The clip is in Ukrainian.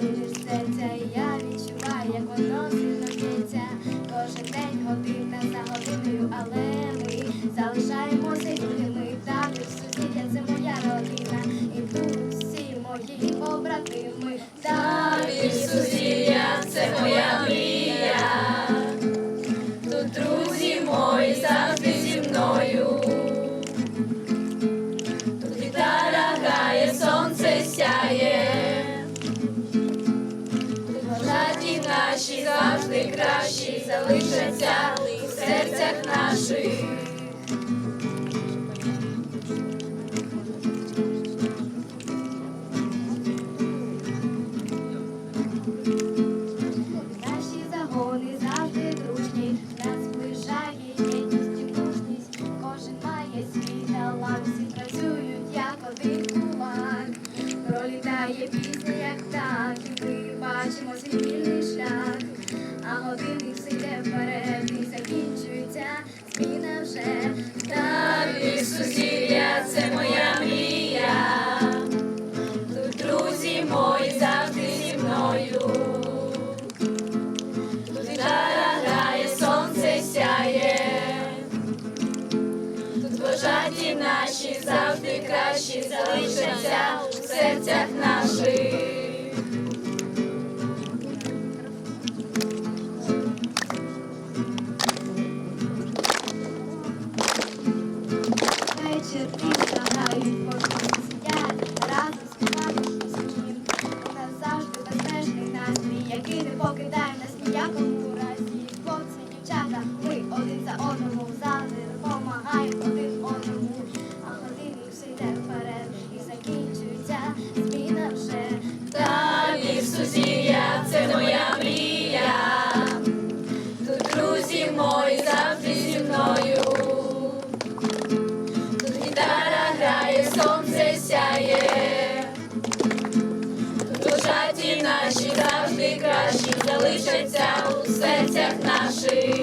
дуже серця, і я відчуваю, як воно сильно. Кожен день година за годиною, але ми залишаємося людьми. Табір сусідя, це моя родина. І тут всі мої побратими. Табір сусідя, це моя мрія. Наші завжди кращі, залишаться в серцях наших. Наші загони завжди дружні, нас зближає єдність. Кожен має свій талант, всі працюють як один. Пролітає пісня, як танк, і ми бачимо свій шлях. А годинник все йде вперед і закінчується зміна вже. Табір сусідя, це моя мрія. Тут друзі мої завжди зі мною. Тут грає, сонце сяє. Тут вважаті наші завжди кращі, залишаться в серцях наших. Який не покидає нас ніякому разі. Хлопці, дівчата, ми один за одному завжди допомагаємо один одному. А годинник все йде вперед і закінчується зміна вже. Табір сусідя, це моя мрія. Тут друзі мої завжди зі мною. Тут гітара грає, сонце сяє. Завжди у серцях наших.